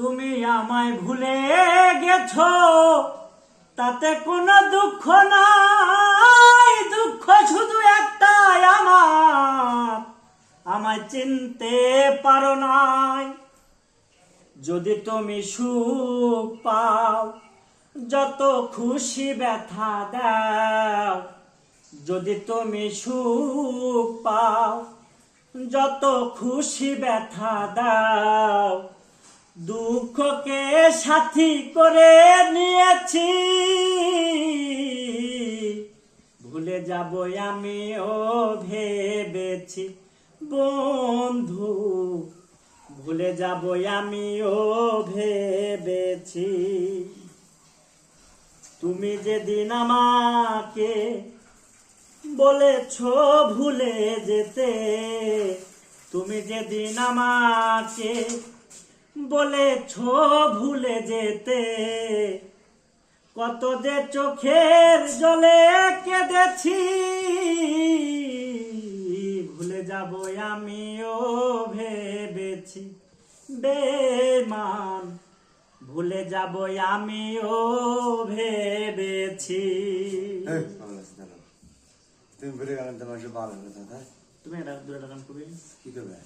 তুমি আমায় ভুলে গেছ, তাতে কোনো দুঃখ নাই। দুঃখ শুধু একটাই আমার, আমায় চিনতে পারো নাই। যদি তুমি সুখ পাও, যত খুশি ব্যথা দাও। যদি তুমি সুখ পাও, যত খুশি ব্যথা দাও। দুঃখকে সাথী করে নিয়েছি। ভুলে যাব আমি ও ভেবেছি। বন্ধু, ভুলে যাব আমি ও ভেবেছি। তুমি যেদিন আমাকে বলেছ ভুলে যেতে, তুমি যেদিন আমাকে বলেছ ভুলে যেতে। কত যে চোখের জলে কেঁদেছি ভুলে যাব আমিও ভেবেছি। বেমান ভুলে যাব আমিও ভেবেছি। তুমি ভুলে গেলেন তোমার ভালো কথা তুমি এটা দূরে টাকান করবে কি করবে?